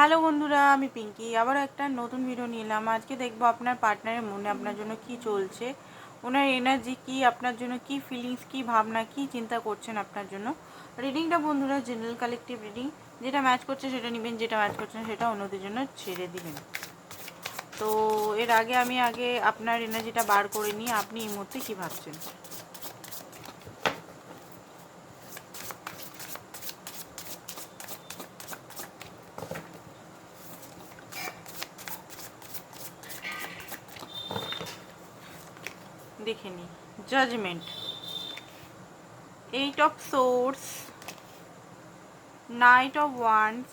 Hello বন্ধুরা, আমি পিঙ্কি। আবার একটা নতুন ভিডিও নিলাম আজকে দেখব আপনার পার্টনারের মনে, আপনার জন্য কি চলছে? ওনার এনার্জি কি, আপনার জন্য কি ফিলিংস কি ভাবনা, কি চিন্তা করছেন আপনার জন্য? রিডিংটা বন্ধুরা জেনারেল কালেকটিভ রিডিং যেটা ম্যাচ করছে সেটা নেবেন, যেটা ম্যাচ করছে সেটা অন্যদের জন্য ছেড়ে দিবেন। তো এর আগে আমি আগে আপনার এনার্জিটা বার করে নিই। আপনি এই মুহূর্তে কী ভাবছেন? দেখে নিই judgement eight of swords knight of wands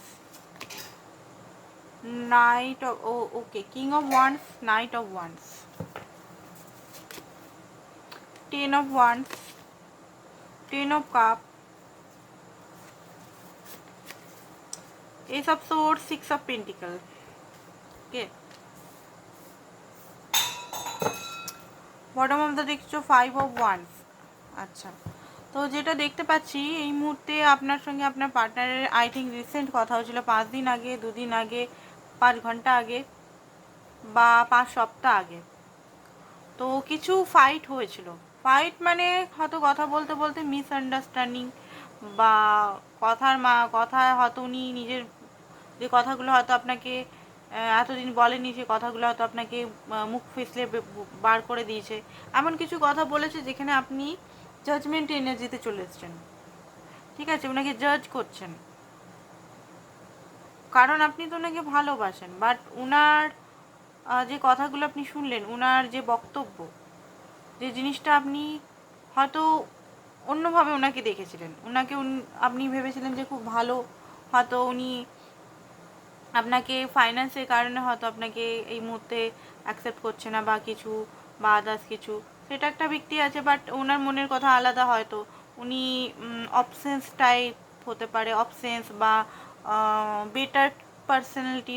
knight of O okay king of wands knight of wands ten of wands ten of cup ace of swords, six of pentacle okay. Bottom of the দেখছ five of wands আচ্ছা। তো যেটা দেখতে পাচ্ছি, এই মুহূর্তে আপনার সঙ্গে আপনার পার্টনারের আই থিঙ্ক রিসেন্ট কথা হয়েছিল, পাঁচ দিন আগে, দুদিন আগে, পাঁচ ঘণ্টা আগে, বা পাঁচ সপ্তাহ আগে। তো কিছু ফাইট হয়েছিল। ফাইট মানে হয়তো কথা বলতে বলতে মিসআন্ডারস্ট্যান্ডিং বা কথার মা, কথায় হয়তো উনি নিজের যে কথাগুলো হয়তো আপনাকে এতদিন বলেনি যে কথাগুলো হয়তো আপনাকে মুখ ফিসলে বার করে দিয়েছে। এমন কিছু কথা বলেছে যেখানে আপনি জাজমেন্ট এনার্জিতে চলে এসছেন। ঠিক আছে ওনাকে জাজ করছেন। কারণ আপনি তো ওনাকে ভালোবাসেন বাট আহ, যে কথাগুলো আপনি শুনলেন উনার যে বক্তব্য যে জিনিসটা আপনি হয়তো অন্যভাবে ওনাকে দেখেছিলেন। ওনাকে আপনি ভেবেছিলেন যে খুব ভালো হয়তো উনি আপনাকে ফাইন্যান্সের কারণে হয়তো আপনাকে এই মুহূর্তে অ্যাকসেপ্ট করছে না বা কিছু বা আদার্স কিছু। সেটা একটা ব্যক্তি আছে বাট ওনার মনের কথা আলাদা হয়তো। উনি অপসেন্স টাইপ হতে পারে অপসেন্স বা বেটার পার্সোনালিটি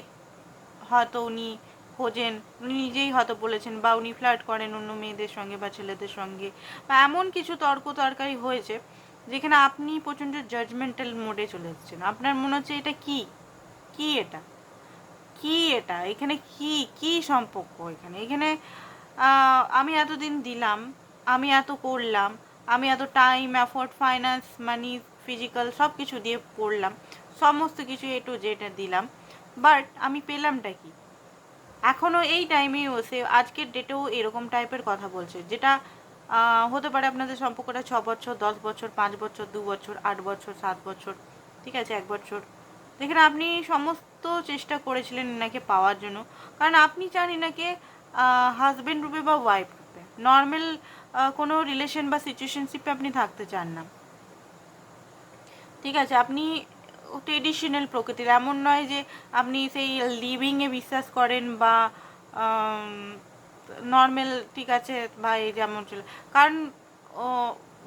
হয়তো উনি খোঁজেন। উনি নিজেই হয়তো বলেছেন বা উনি ফ্লার্ট করেন অন্য মেয়েদের সঙ্গে বা ছেলেদের সঙ্গে। বা এমন কিছু তর্ক তরকারি হয়েছে, যেখানে আপনি প্রচণ্ড জাজমেন্টাল মোডে চলে এসেছেন। আপনার মনে হচ্ছে এটা কি? কি এটা? কি এটা? এখানে কি কি সম্পর্ক এখানে? এখানে আমি এতদিন দিলাম, আমি এত করলাম, আমি এত time effort finance money physical সব কিছু দিয়ে করলাম, সমস্ত কিছু এ টু জেড দিলাম বাট আমি পেলামটা কি? এখনও এই টাইমেও সে আজকের ডেটেও এরকম টাইপের কথা বলছে, যেটা হতে পারে আপনাদের সম্পর্কটা ছ বছর, দশ বছর, পাঁচ বছর, দু বছর, আট বছর, সাত বছর, ঠিক আছে, এক বছর যেখানে আপনি সমস্ত চেষ্টা করেছিলেন এনাকে পাওয়ার জন্য। কারণ আপনি চান এনাকে হাজব্যান্ড রূপে বা ওয়াইফ রূপে। নর্মাল কোনো রিলেশন বা সিচুয়েশনশিপে আপনি থাকতে চান না। ঠিক আছে, আপনি ট্রেডিশনাল প্রকৃতির। এমন নয় যে আপনি সেই লিভিংয়ে বিশ্বাস করেন বা নর্মাল ঠিক আছে বা এই যেমন চলে কারণ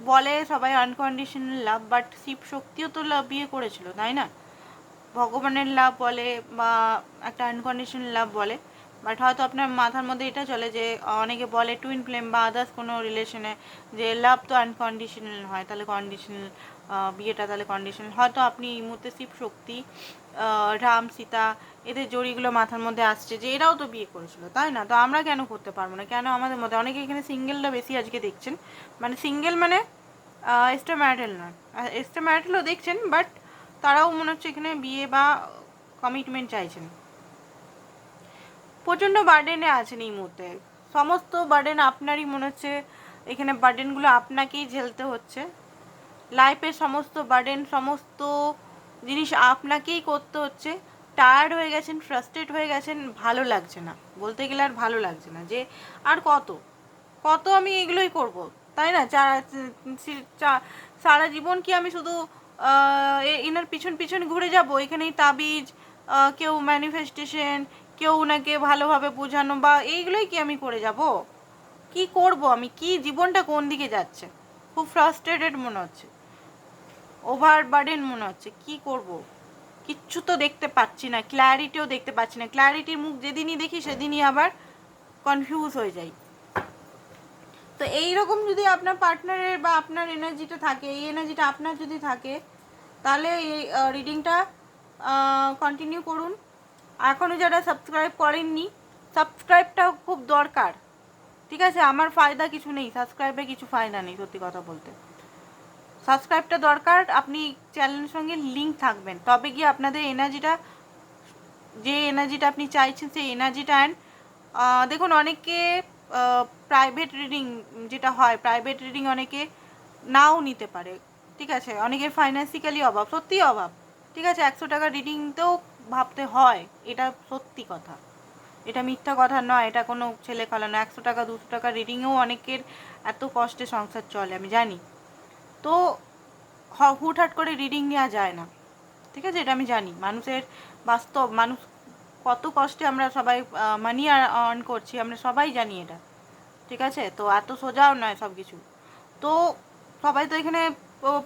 বলে সবাই আনকন্ডিশনাল লাভ বাট শিব শক্তিও তো লাভ বিয়ে করেছিল, তাই না? ভগবানের লাভ বলে বা একটা আনকন্ডিশনাল লাভ বলে। বাট হয়তো আপনার মাথার মধ্যে এটা চলে যে অনেকে বলে টুইন ফ্লেম বা আদার্স কোনো রিলেশনে যে লাভ তো আনকন্ডিশনাল হয়, তাহলে কন্ডিশনাল বিয়েটা তাহলে কন্ডিশনাল হয়তো আপনি এই মুহূর্তে শিব শক্তি রাম, সীতা, এদের জড়িগুলো মাথার মধ্যে আসছে যে এরাও তো বিয়ে করেছিল, তাই না? তো আমরা কেন করতে পারব না? কেন আমাদের মধ্যে? অনেকে এখানে সিঙ্গেলটা বেশি আজকে দেখছেন। মানে সিঙ্গেল মানে এক্সট্রা ম্যারিটাল নয়। এক্সট্রা ম্যারিটালও দেখছেন বাট তারাও মনে হচ্ছে এখানে বিয়ে বা কমিটমেন্ট চাইছেন। প্রচণ্ড বার্ডেনে আছেন এই মুহূর্তে। সমস্ত বার্ডেন আপনারই মনে হচ্ছে, এখানে বার্ডেনগুলো আপনাকেই ঝেলতে হচ্ছে। লাইফের সমস্ত বার্ডেন সমস্ত জিনিস আপনাকেই করতে হচ্ছে। টায়ার্ড হয়ে গেছেন ফ্রাস্ট্রেট হয়ে গেছেন, ভালো লাগছে না। বলতে গেলে আর ভালো লাগছে না যে, আর কত? কত আমি এগুলোই করব? তাই না? সারা জীবন কি আমি শুধু এনার পিছন পিছন ঘুরে যাব। এখানেই তাবিজ কেউ ম্যানিফেস্টেশন কেউ ওনাকে ভালোভাবে বোঝানো বা এইগুলোই কি আমি করে যাব? কি করব আমি? কি জীবনটা কোন দিকে যাচ্ছে? খুব ফ্রাস্ট্রেটেড মনে হচ্ছে। ওভার বার্ডেন মনে হচ্ছে। কি করব? কিচ্ছু তো দেখতে পাচ্ছি না। ক্ল্যারিটিও দেখতে পাচ্ছি না। ক্ল্যারিটির মুখ যেদিনই দেখি, সেদিনই আবার কনফিউজ হয়ে যাই। তো এইরকম যদি আপনার পার্টনারের বা আপনার এনার্জিটা থাকে, এই এনার্জিটা আপনার যদি থাকে, তাহলে এই রিডিংটা কন্টিনিউ করুন। এখনও যারা সাবস্ক্রাইব করেননি সাবস্ক্রাইবটা খুব দরকার। ঠিক আছে? আমার ফায়দা কিছু নেই সাবস্ক্রাইবে কিছু ফায়দা নেই, সত্যি কথা বলতে। সাবস্ক্রাইবটা দরকার, আপনি চ্যানেলের সঙ্গে লিঙ্ক থাকবেন। তবে গিয়ে আপনাদের এনার্জিটা যে এনার্জিটা আপনি চাইছেন, সেই এনার্জিটা অ্যান্ড দেখুন অনেকে প্রাইভেট রিডিং যেটা হয় প্রাইভেট রিডিং অনেকে নাও নিতে পারে, ঠিক আছে? অনেকের ফাইন্যান্সিক্যালি অভাব সত্যিই অভাব, ঠিক আছে? একশো টাকা রিডিংতেও ভাবতে হয়, এটা সত্যি কথা। এটা মিথ্যা কথা নয়, এটা কোনো ছেলে খেলা না একশো টাকা, দুশো টাকা রিডিংয়েও অনেকের এত কষ্টে সংসার চলে, আমি জানি। তো হুটহাট করে রিডিং নেওয়া যায় না, ঠিক আছে? এটা আমি জানি। মানুষের বাস্তব, মানুষ কত কষ্টে আমরা সবাই মানি আর্ন করছি, আমরা সবাই জানি এটা। ঠিক আছে? তো এত সোজাও নয় সব কিছু তো সবাই তো এখানে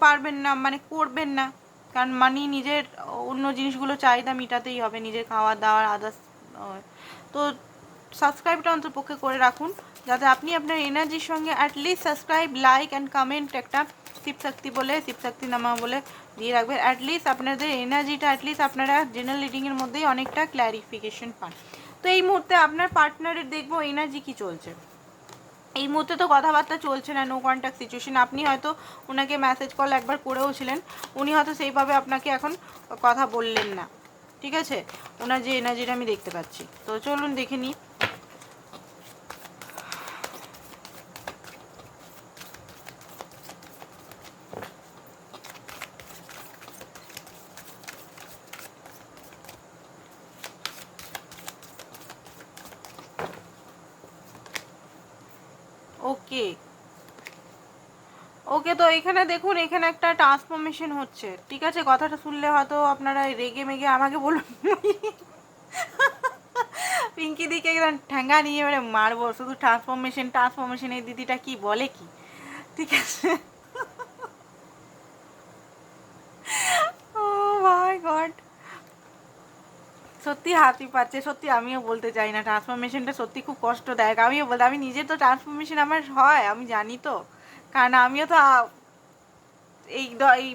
পারবেন না মানে করবেন না। কারণ মানি নিজের, অন্য জিনিসগুলো চাহিদা মেটাতেই হবে, নিজের খাওয়া দাওয়ার আদার্স তো সাবস্ক্রাইবটা অন্তপক্ষে করে রাখুন, যাতে আপনি আপনার এনার্জির সঙ্গে at least subscribe like and comment একটা শিবশক্তি বলে, শিবশক্তি নামা বলে দিয়ে রাখবেন। অ্যাটলিস্ট আপনাদের এনার্জিটা অ্যাটলিস্ট আপনারা জেনারেল রিডিংয়ের মধ্যেই অনেকটা ক্ল্যারিফিকেশন পান। তো এই মুহূর্তে আপনার পার্টনারের দেখব এনার্জি কি চলছে। এই মুহূর্তে তো কথাবার্তা চলছে না নো কন্ট্যাক্ট সিচুয়েশন আপনি হয়তো ওনাকে মেসেজ কল একবার করেও ছিলেন, উনি হয়তো সেইভাবে আপনাকে এখন কথা বললেন না। ঠিক আছে? ওনার যে এনার্জিটা আমি দেখতে পাচ্ছি। তো চলুন দেখে নিই ওকে ওকে তো এখানে দেখুন, এখানে একটা ট্রান্সফরমেশন হচ্ছে। ঠিক আছে? কথাটা শুনলে হয়তো আপনারা রেগে মেগে আমাকে বলুন। পিঙ্কি দিকে একদম ঠ্যাঙ্গা নিয়ে এবারে মারবো, শুধু ট্রান্সফরমেশন ট্রান্সফরমেশন এই দিদিটা কি বলে কি? ঠিক আছে? ও গড সত্যি হাসি পাচ্ছে, সত্যি আমিও বলতে চাই না। ট্রান্সফরমেশনটা সত্যি খুব কষ্টদায়ক। আমিও বলতে, আমি নিজে তো ট্রান্সফরমেশন আমার হয়, আমি জানি তো। কারণ আমিও তো এই এই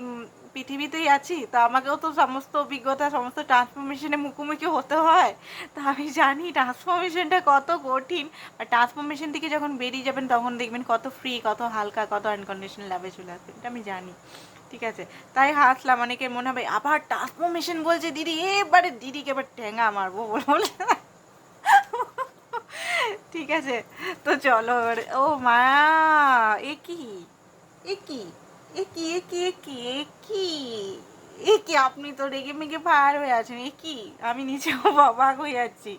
পৃথিবীতেই আছি, তো আমাকেও তো সমস্ত অভিজ্ঞতা, সমস্ত ট্রান্সফরমেশনে মুখোমুখি হতে হয়। তো আমি জানি ট্রান্সফরমেশনটা কত কঠিন, আর ট্রান্সফরমেশন থেকে যখন বেরিয়ে যাবেন, তখন দেখবেন কত ফ্রি কত হালকা, কত আনকন্ডিশনাল লাভে চলে আসবে এটা আমি জানি। ঠিক আছে? তাই হাসলাম, অনেকে মনে হবে, আবার ট্রান্সফরমেশন বলছে দিদি, এবারে দিদিকে এবার ঠেঙা মারবো বলে। ঠিক আছে? তো চলো ও মা এ কি এ কি এ কি এ কি এ এ কি আপনি তো রেগে মেগে ফায়ার হয়ে আছেন এ কি আমি নিজেও অবাক হয়ে যাচ্ছি।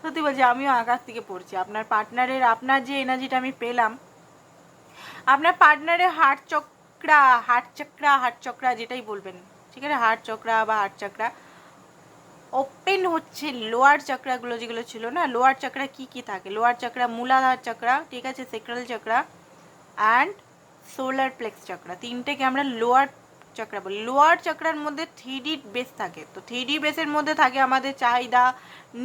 সত্যি বলছি, আমিও আকাশ থেকে পড়ছি। আপনার পার্টনারের আপনার যে এনার্জিটা আমি পেলাম, আপনার পার্টনারের heart chakra heart chakra heart chakra যেটাই বলবেন, ঠিক আছে? হার্ট চক্রা বা হার্ট চক্রা ওপেন হচ্ছে লোয়ার চক্রাগুলো যেগুলো ছিল না? লোয়ার চক্রা কি কি থাকে? লোয়ার চক্রা মূলাধার চক্রা ঠিক আছে? Sacral chakra and solar plexus chakra তিনটেকে আমরা লোয়ার চক্রা বলি? লোয়ার চক্রার মধ্যে থ্রি বেস থাকে। তো থ্রি বেসের মধ্যে থাকে আমাদের চাহিদা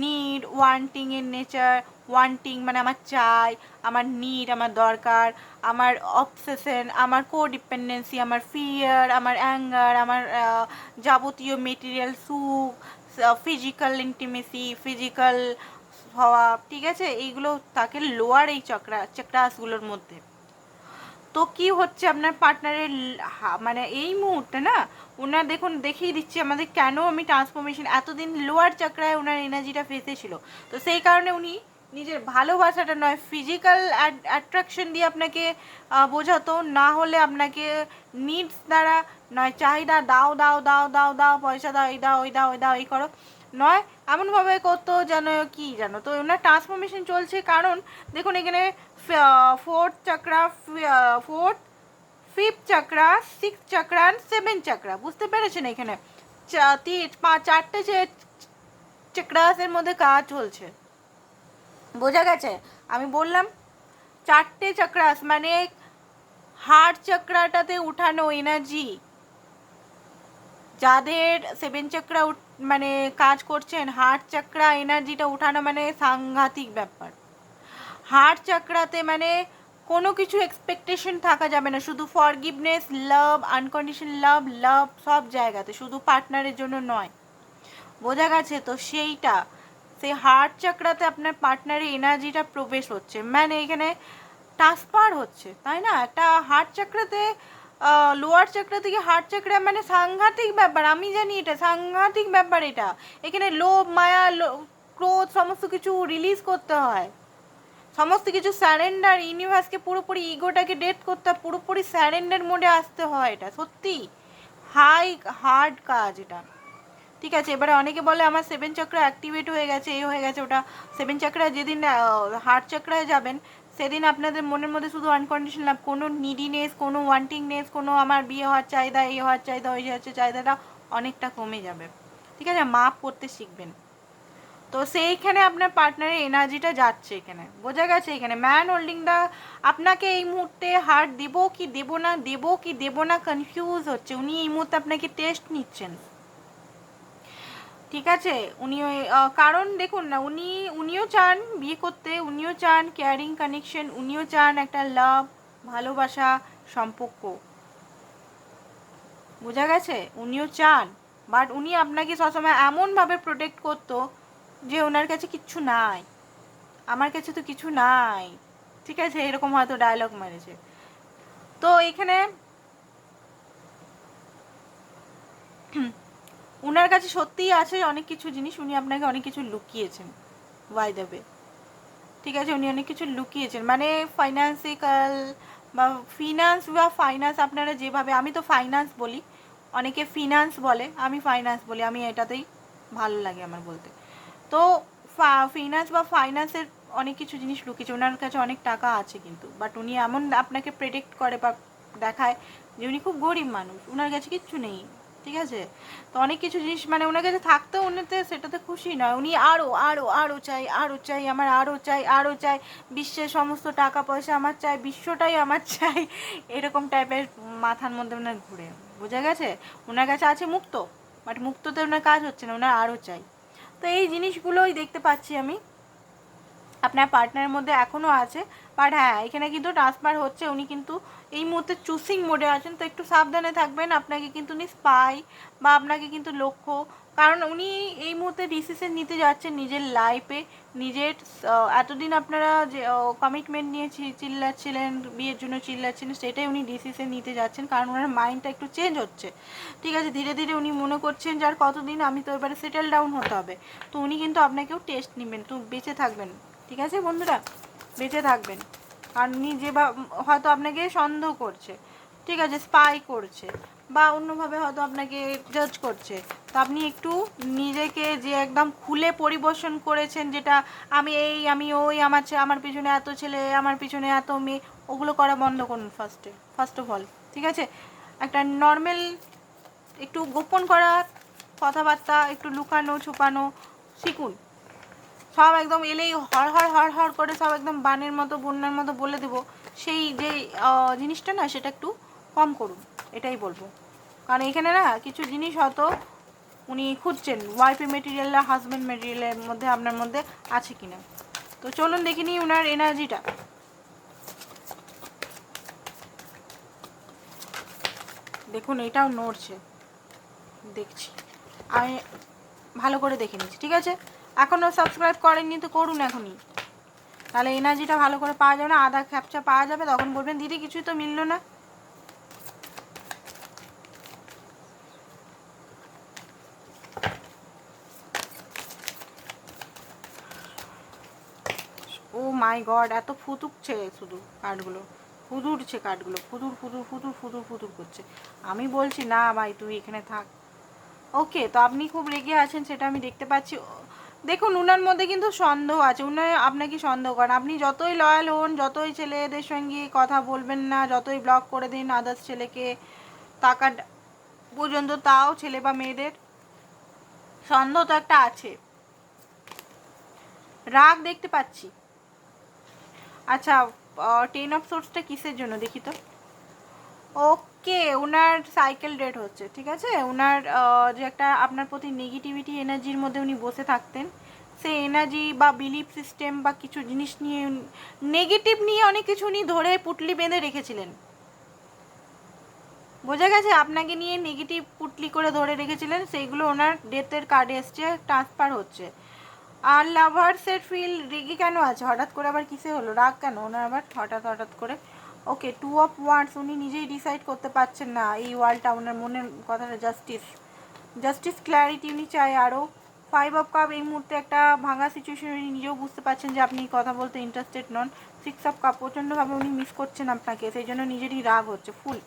নিড ওয়ান্টিং এর নেচার ওয়ান্টিং মানে আমার চাই, আমার নিড আমার দরকার, আমার অবসেশন আমার কো ডিপেন্ডেন্সি আমার ফিয়ার আমার অ্যাঙ্গার আমার যাবতীয় মেটেরিয়াল সুখ ফিজিক্যাল ইন্টিমেসি ফিজিক্যাল হওয়া, ঠিক আছে? এইগুলো থাকে লোয়ার এই চক্রা, চক্রাসগুলোর মধ্যে। তো কি হচ্ছে? আপনার পার্টনারের মানে এই মুহূর্তে না ওনার দেখুন, দেখিয়ে দিচ্ছি আমাদের কেন আমি ট্রান্সফরমেশন এতদিন লোয়ার চক্রায় ওনার এনার্জিটা ফেসেছিল তো সেই কারণে উনি নিজের ভালোবাসাটা নয় ফিজিক্যাল অ্যাট্রাকশন দিয়ে আপনাকে বোঝাতো, না হলে আপনাকে নিডস দ্বারা, নয়, চাহিদা দাও দাও দাও দাও দাও, পয়সা দাও, এই দাও, ওই দাও ওই দাও, এই করো। নয় এমনভাবে করতো যেন কি জানো? তো ওনার ট্রান্সফরমেশন চলছে কারণ দেখুন এখানে fourth chakra fourth fifth chakra six chakra and seven chakra বুঝতে পেরেছেন এখানে? চারটে যে চক্রাসের মধ্যে কাজ চলছে। বোঝা গেছে? আমি বললাম, চারটে চক্রাস মানে হার্ট চক্রাটাতে উঠানো এনার্জি যাদের সেভেন চক্রা মানে কাজ করছেন হার্ট চক্রা এনার্জিটা উঠানো মানে সাংঘাতিক ব্যাপার। হার্ট চক্রাতে মানে কোনো কিছু এক্সপেকটেশন থাকা যাবে না, শুধু ফরগিভনেস লাভ আনকন্ডিশন লাভ লাভ সব জায়গাতে, শুধু পার্টনারের জন্য নয়। বোঝা গেছে তো সেইটা সেই হার্ট চাকরাতে আপনার পার্টনারের এনার্জিটা প্রবেশ হচ্ছে। মানে এখানে ট্রান্সফার হচ্ছে, তাই না? একটা হার্ট চাকরাতে লোয়ার চাকরা থেকে হার্ট চক্রা মানে সাংঘাতিক ব্যাপার, আমি জানি এটা, সাংঘাতিক ব্যাপার এটা। এখানে লোভ, মায়া ক্রোধ, সমস্ত কিছু রিলিজ করতে হয়। সমস্ত কিছু স্যারেন্ডার ইউনিভার্সকে পুরোপুরি ইগোটাকে ডেট করতে হয়, পুরোপুরি স্যারেন্ডার মোডে আসতে হয় এটা, সত্যি। হাই হার্ড কাজ এটা। ঠিক আছে, এবারে অনেকে বলে আমার সেভেন চক্র অ্যাক্টিভেট হয়ে গেছে এই হয়ে গেছে ওটা। সেভেন চক্রা যেদিন হার্ট চক্রায় যাবেন সেদিন আপনাদের মনের মধ্যে শুধু আনকন্ডিশন লাভ কোনো নিডিনেস কোনো ওয়ান্টিংনেস কোনো আমার বিয়ে হওয়ার চাহিদা এই হওয়ার চাহিদা, ওই হচ্ছে চাহিদাটা অনেকটা কমে যাবে। ঠিক আছে? মাপ করতে শিখবেন। তো সেইখানে আপনার পার্টনারের এনার্জিটা যাচ্ছে এখানে। বোঝা গেছে এখানে? ম্যান হোল্ডিংটা আপনাকে এই মুহূর্তে হার্ট দেবো কি দেবো না, দেবো কি দেবো না কনফিউজ হচ্ছে। উনি এই মুহূর্তে আপনাকে টেস্ট নিচ্ছেন। ঠিক আছে? উনি কারণ দেখুন না, উনি, উনিও চান বিয়ে করতে, উনিও চান কেয়ারিং কানেকশন উনিও চান একটা লাভ ভালোবাসা, সম্পর্ক। বোঝা গেছে? উনিও চান। বাট উনি আপনাকে সবসময় এমনভাবে প্রোটেক্ট করতো যে ওনার কাছে কিচ্ছু নাই। আমার কাছে তো কিছু নাই। ঠিক আছে? এরকম হয়তো ডায়লগ মেরেছে। তো এখানে উনার কাছে সত্যিই আছে অনেক কিছু জিনিস, উনি আপনাকে অনেক কিছু লুকিয়েছেন ওয়াই দেবে ঠিক আছে, উনি অনেক কিছু লুকিয়েছেন। মানে ফাইন্যান্সিক্যাল বা ফিনান্স বা ফাইন্যান্স আপনারা যেভাবে, আমি তো ফাইন্যান্স বলি, অনেকে ফিনান্স বলে, আমি ফাইন্যান্স বলি, আমি এটাতেই ভালো লাগে আমার বলতে। তো ফিনান্স বা ফাইন্যান্সের অনেক কিছু জিনিস লুকিয়েছে ওনার কাছে অনেক টাকা আছে কিন্তু বাট উনি এমন আপনাকে প্রেডিক্ট করে বা দেখায় যে উনি খুব গরিব মানুষ ওনার কাছে কিচ্ছু নেই। ঠিক আছে? তো অনেক কিছু জিনিস মানে ওনার কাছে থাকতেও উনিতে সেটাতে খুশি নয়। উনি আরও আরও আরও চাই আরও চাই, আমার আরও চাই আরও চাই। বিশ্বের সমস্ত টাকা পয়সা আমার চাই, বিশ্বটাই আমার চাই। এরকম টাইপের মাথার মধ্যে ওনার ঘুরে। বোঝা গেছে? ওনার কাছে আছে মুক্ত বাট মুক্ততে ওনার কাজ হচ্ছে না, ওনার আরও চাই। তো এই জিনিসগুলোই দেখতে পাচ্ছি আমি। আপনার পার্টনারের মধ্যে এখনও আছে বাট হ্যাঁ এখানে কিন্তু ট্রান্সফার হচ্ছে, উনি কিন্তু এই মুহূর্তে চুসিং মোডে আছেন, তো একটু সাবধানে থাকবেন। আপনাকে কিন্তু উনি স্পাই বা আপনাকে কিন্তু লক্ষ্য, কারণ উনি এই মুহূর্তে ডিসিশন নিতে যাচ্ছেন নিজের লাইফে নিজের এতদিন আপনারা যে কমিটমেন্ট নিয়ে চিল্লাচ্ছিলেন, বিয়ের জন্য চিল্লাচ্ছিলেন, সেটাই উনি ডিসিশন নিতে যাচ্ছেন, কারণ ওনার মাইন্ডটা একটু চেঞ্জ হচ্ছে। ঠিক আছে, ধীরে ধীরে উনি মনে করছেন যে, আর কতদিন আমি তো এবারে সেটেল ডাউন হতে হবে? তো উনি কিন্তু আপনাকেও টেস্ট নেবেন, তো বেঁচে থাকবেন। ঠিক আছে বন্ধুরা? বেঁচে থাকবেন। আর যে বা- হয়তো আপনাকে সন্দেহ করছে। ঠিক আছে স্পাই করছে বা অন্যভাবে হয়তো আপনাকে জাজ করছে। তো আপনি একটু নিজেকে যে একদম খুলে পরিবেশন করেছেন যেটা, আমি এই, আমি ওই, আমার আমার পিছনে এত ছেলে, আমার পিছনে এত মেয়ে, ওগুলো করা বন্ধ করুন ফার্স্টে ফার্স্ট অফ অল ঠিক আছে? একটা নর্মাল একটু গোপন করা, কথাবার্তা, একটু লুকানো, ছুপানো, শিখুন। সব একদম এলেই হর হর হর হর করে সব একদম বানের মতো, বন্যার মতো বলে দেবো। সেই যে জিনিসটা না, সেটা একটু কম করুন, এটাই বলব। কারণ এখানে না, কিছু জিনিস হয়তো উনি খুঁজছেন ওয়াইফে মেটেরিয়াল আর হাজব্যান্ড মেটেরিয়ালের মধ্যে, আপনার মধ্যে আছে কিনা। তো চলুন দেখে নিই ওনার এনার্জিটা দেখুন, এটাও নড়ছে। দেখছি। আমি ভালো করে দেখে নিচ্ছি, ঠিক আছে? এখনও সাবস্ক্রাইব করেননি তো করুন এখনই। তাহলে এনার্জিটা ভালো করে পাওয়া যাবে না, আধা খ্যাপচা পাওয়া যাবে, তখন বলবেন, দিদি, কিছুই তো মিললো না। ও মাই গড এত ফুতুকছে শুধু কাঠগুলো ফুদুরছে কাঠগুলো ফুদুর ফুদুর ফুদুর ফুদুর ফুদুর করছে। আমি বলছি, না ভাই, তুই এখানে থাক। ওকে তো আপনি খুব রেগে আছেন, সেটা আমি দেখতে পাচ্ছি। দেখুন, উনার মধ্যে কিন্তু সন্দেহ আছে। উনার আপনাকে সন্দেহ করেন। আপনি যতই লয়াল হন, যতই ছেলেদের সঙ্গে কথা বলবেন না, যতই ব্লক করে দিন আদার্স ছেলেকে টাকা পর্যন্ত তাও ছেলে বা মেয়েদের সন্দেহ তো একটা আছে। রাগ দেখতে পাচ্ছি। আচ্ছা টেন অফ সোর্সটা কিসের জন্য? দেখি তো। ওকে ওনার সাইকেল ডেট হচ্ছে, ঠিক আছে? ওনার যে একটা আপনার প্রতি নেগেটিভিটি এনার্জির মধ্যে উনি বসে থাকতেন সেই এনার্জি বা বিলিফ সিস্টেম বা কিছু জিনিস নিয়ে নেগেটিভ নিয়ে অনেক কিছু উনি ধরে পুটলি বেঁধে রেখেছিলেন। বোঝা গেছে? আপনাকে নিয়ে নেগেটিভ পুটলি করে ধরে রেখেছিলেন, সেইগুলো ওনার ডেথের কার্ডে এসছে ট্রান্সফার হচ্ছে। আর লাভার্সের ফিল রেগে কেন আছে? হঠাৎ করে আবার কিসে হলো? রাগ কেন? ওনার আবার হঠাৎ হঠাৎ করে ওকে টু অফ ওয়ার্ডস উনি নিজেই ডিসাইড করতে পারছেন না এই ওয়ার্ল্ডটা ওনার মনের কথাটা জাস্টিস জাস্টিস ক্ল্যারিটি উনি চাই আরও ফাইভ অফ কাপ এই মুহূর্তে একটা ভাঙা সিচুয়েশন উনি নিজেও বুঝতে পারছেন যে আপনি কথা বলতে ইন্টারেস্টেড নন। সিক্স অফ কাপ প্রচণ্ডভাবে উনি মিস করছেন আপনাকে, সেই জন্য নিজেরই রাগ হচ্ছে ফুল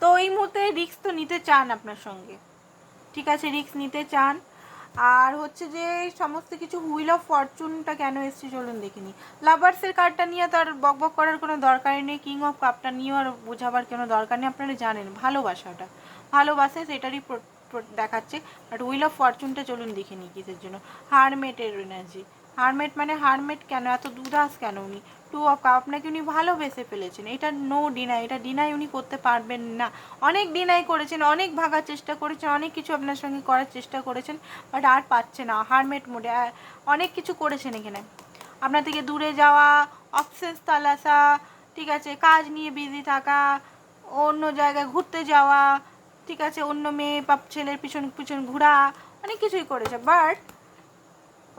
তো এই মুহূর্তে রিস্ক তো নিতে চান আপনার সঙ্গে। ঠিক আছে রিস্ক নিতে চান। আর হচ্ছে যে সমস্ত কিছু হুইল অফ ফরচুনটা কেন এসছে চলুন দেখিনি। লাভার্সের কার্ডটা নিয়ে তার বক বক করার কোনো দরকারই নেই। কিং অফ কাপটা নিয়েও আর বোঝাবার কোনো দরকার নেই। আপনারা জানেন, ভালোবাসাটা। ভালোবাসে সেটারই দেখাচ্ছে। বাট হুইল অফ ফরচুনটা চলুন দেখিনি কিসের জন্য। হারমেটের এনার্জি হারমেট মানে হারমেট কেন? এত দুদাস কেন উনি? টু অফ কাপ আপনাকে উনি ভালোবেসে ফেলেছেন। এটা নো ডিনাই এটা ডিনাই উনি করতে পারবেন না। অনেক ডিনাই করেছেন, অনেক ভাগার চেষ্টা করেছেন, অনেক কিছু আপনার সঙ্গে করার চেষ্টা করেছেন বাট আর পাচ্ছে না। হারমেট মোডে অনেক কিছু করেছেন এখানে। আপনার থেকে দূরে যাওয়া অপশনস তালাসা ঠিক আছে, কাজ নিয়ে বিজি থাকা, অন্য জায়গায় ঘুরতে যাওয়া, ঠিক আছে, অন্য মেয়ে বা ছেলের পিছন পিছন ঘোরা, অনেক কিছুই করেছে। বাট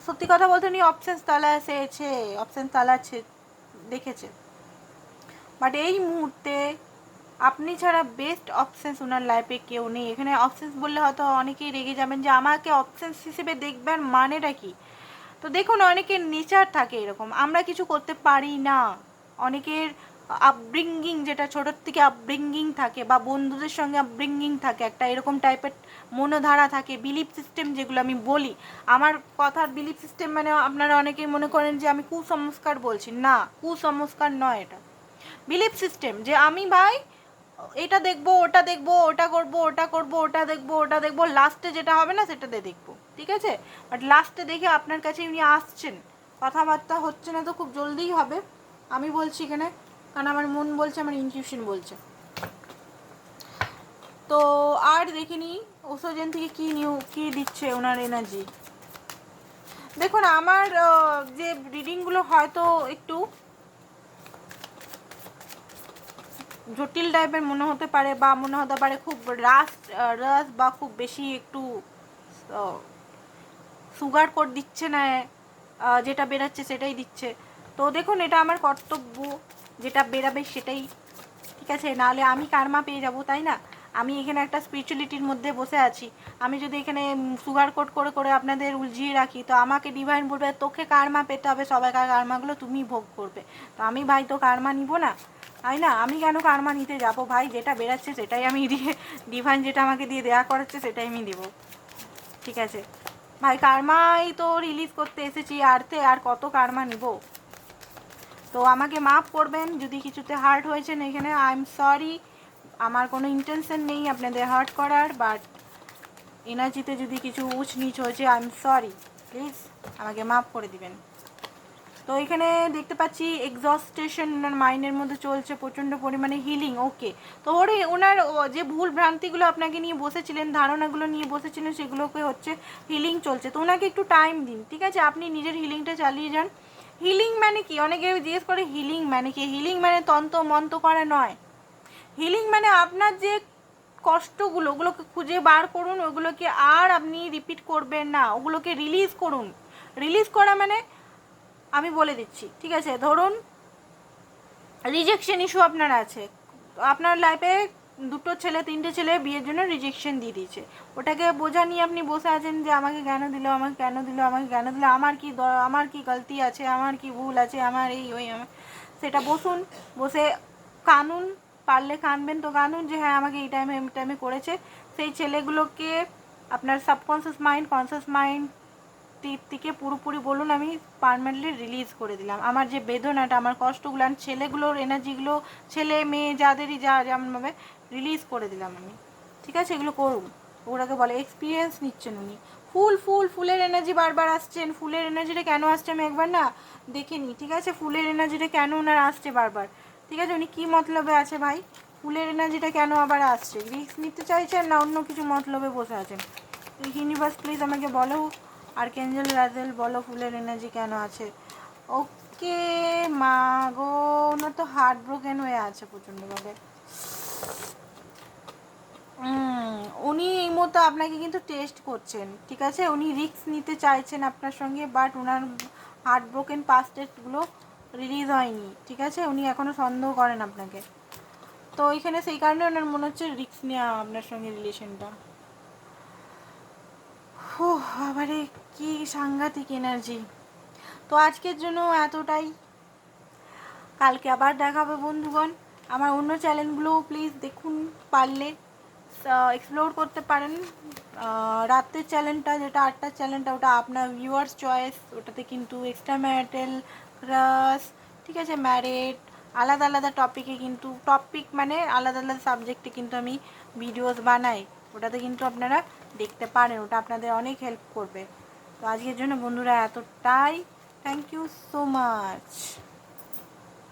সত্যি কথা বলতে উনি অপশনস তালা এসেছে অপশন তালা দেখেছে। বাট এই মুহূর্তে আপনি ছাড়া বেস্ট অপশনস ওনার লাইফে কেউ নেই। এখানে অপশনস বললে হয়তো অনেকেই রেগে যাবেন যে, আমাকে অপশনস হিসেবে দেখবেন মানেটা কি? তো দেখুন, অনেকের নেচার থাকে এরকম। আমরা কিছু করতে পারি না। অনেকের আপব্রিঙ্গিং যেটা ছোটোর থেকে আপব্রিঙ্গিং থাকে বা বন্ধুদের সঙ্গে আপব্রিঙ্গিং থাকে, একটা এরকম টাইপের মনোধারা থাকে বিলিফ সিস্টেম যেগুলো আমি বলি। আমার কথার বিলিফ সিস্টেম মানে আপনারা অনেকেই মনে করেন যে আমি কুসংস্কার বলছি। না, কুসংস্কার নয় এটা। বিলিফ সিস্টেম যে আমি ভাই, এটা দেখব, ওটা দেখব, ওটা করব ওটা করব, ওটা দেখব ওটা দেখব লাস্টে যেটা হবে না সেটাতে দেখব। ঠিক আছে? বাট লাস্টে দেখে আপনার কাছে উনি আসছেন। কথাবার্তা হচ্ছে না তো খুব জলদিই হবে। আমি বলছি এখানে কারণ আমার মন বলছে, আমার ইনটিউশন বলছে। তো আর দেখিনি ওসোজেন থেকে কি নিউ কি দিচ্ছে ওনার এনার্জি দেখুন, আমার যে রিডিংগুলো হয়তো একটু জটিল টাইপের মনে হতে পারে বা মনে হতে পারে খুব রাস রাস বা খুব বেশি একটু সুগার কোড দিচ্ছে না যেটা বেরাচ্ছে সেটাই দিচ্ছে। তো দেখুন, এটা আমার কর্তব্য। যেটা বেরাবে সেটাই। ঠিক আছে? নাহলে আমি কারমা পেয়ে যাব, তাই না? আমি এখানে একটা স্পিরিচুয়ালিটির মধ্যে বসে আছি। আমি যদি এখানে সুগার কোট করে করে আপনাদের উলঝিয়ে রাখি, তো আমাকে ডিভাইন বলবে, তোকে কারমা পেতে হবে, সবাইকার কারমাগুলো তুমি ভোগ করবে। তো আমি, ভাই, তো কারমা নিব না? তাই না? আমি কেন কারমা নিতে যাব, ভাই? যেটা বেরাচ্ছে সেটাই আমি দিয়ে ডিভাইন যেটা আমাকে দিয়ে দেয়া করাচ্ছে সেটাই আমি দেবো। ঠিক আছে? ভাই, কারমাই তো রিলিজ করতে এসেছি আর্থে আর কত কারমা নিব? তো আমাকে মাফ করবেন, যদি কিছুতে হার্ট হয়েছেন এখানে আই এম সরি আমার কোনো ইন্টেনশন নেই আপনাদের হার্ট করার বাট এনার্জিতে যদি কিছু উঁচ নিচ হয়েছে আই এম সরি প্লিজ আমাকে মাফ করে দিবেন। তো এখানে দেখতে পাচ্ছি এক্সস্টেশন ওনার মাইন্ডের মধ্যে চলছে, প্রচণ্ড পরিমাণে হিলিং ওকে তো ওর, ওনার যে ভুল ভ্রান্তিগুলো আপনাকে নিয়ে বসেছিলেন, ধারণাগুলো নিয়ে বসেছিলেন, সেগুলোকে হচ্ছে হিলিং চলছে। তো ওনাকে একটু টাইম দিন, ঠিক আছে? আপনি নিজের হিলিংটা চালিয়ে যান। হিলিং মানে কি? অনেকে জিজ্ঞেস করে হিলিং মানে কি? হিলিং মানে তন্ত্র মন্ত্র করা নয়। হিলিং মানে আপনার যে কষ্টগুলো, ওগুলোকে খুঁজে বার করুন, ওগুলোকে আর আপনি রিপিট করবেন না, ওগুলোকে রিলিজ করুন। রিলিজ করা মানে আমি বলে দিচ্ছি, ঠিক আছে? ধরুন রিজেকশন ইস্যু আপনার আছে। আপনার লাইফে দুটো ছেলে, তিনটে ছেলে বিয়ের জন্য রিজেকশন দিয়ে দিয়েছে। ওটাকে বোঝা নিয়ে আপনি বসে আছেন যে আমাকে কেন দিল, আমাকে কেন দিল, আমাকে কেন দিল, আমার কি আমার কি গলতি আছে, আমার কি ভুল আছে, আমার এই, ওই, আমার। সেটা বসুন, বসে কানুন, পারলে কানবেন তো কানুন যে হ্যাঁ আমাকে এই টাইমে এই টাইমে করেছে। সেই ছেলেগুলোকে আপনার সাবকনসিয়াস মাইন্ড কনসিয়াস মাইন্ড থেকে পুরোপুরি বলুন, আমি পারমানেন্টলি রিলিজ করে দিলাম। আমার যে বেদনাটা, আমার কষ্টগুলো ছেলেগুলোর এনার্জিগুলো ছেলে, মেয়ে, যাদেরই যা যেমনভাবে রিলিজ করে দিলাম আমি। ঠিক আছে? এগুলো করুন। ওরাকে বলে এক্সপিরিয়েন্স নিচ্ছেন উনি। ফুল ফুল, ফুলের এনার্জি বারবার আসছেন। ফুলের এনার্জিটা কেন আসছে আমি একবার না দেখে নিই ঠিক আছে? ফুলের এনার্জিটা কেন ওনার আসছে বারবার? ঠিক আছে? উনি কী মতলবে আছে ভাই? ফুলের এনার্জিটা কেন আবার আসছে? রিস্ক নিতে চাইছেন না অন্য কিছু মতলবে বসে আছেন? ইউনিভার্স প্লিজ আমাকে বলো। আর কেঞ্জেল রাজেল, বলো ফুলের এনার্জি কেন আছে? ওকে মা গো, ওনার তো হার্ট ব্রোকেন হয়ে আছে প্রচণ্ডভাবে উনি এই মতো আপনাকে কিন্তু টেস্ট করছেন, ঠিক আছে? উনি রিস্ক নিতে চাইছেন আপনার সঙ্গে বাট ওনার হার্ট ব্রোকেন পাস্ট টেস্টগুলো রিলিজ হয়নি, ঠিক আছে? উনি এখনও সন্দেহ করেন আপনাকে। তো এখানে সেই কারণে ওনার মনে হচ্ছে রিস্ক নেওয়া আপনার সঙ্গে রিলেশনটা ও আবারে কি সাংঘাতিক এনার্জি তো আজকের জন্য এতটাই। কালকে আবার দেখাবে বন্ধুগণ। আমার অন্য চ্যানেলগুলোও প্লিজ দেখুন, পারলে। এক্সপ্লোর করতে পারেন। আহ, রাত্রের চ্যানেলটা যেটা আটটার চ্যানেলটা ওটা আপনার ভিউয়ার্স চয়েস ওটাতে কিন্তু এক্সট্রা ম্যারিটাল ক্রাস ঠিক আছে ম্যারেড আলাদা আলাদা টপিকে কিন্তু টপিক মানে আলাদা আলাদা সাবজেক্টে কিন্তু আমি ভিডিওস বানাই। ওটাতে কিন্তু আপনারা দেখতে পারেন ওটা আপনাদের অনেক হেল্প করবে। তো আজকের জন্য বন্ধুরা এতটাই। Thank you so much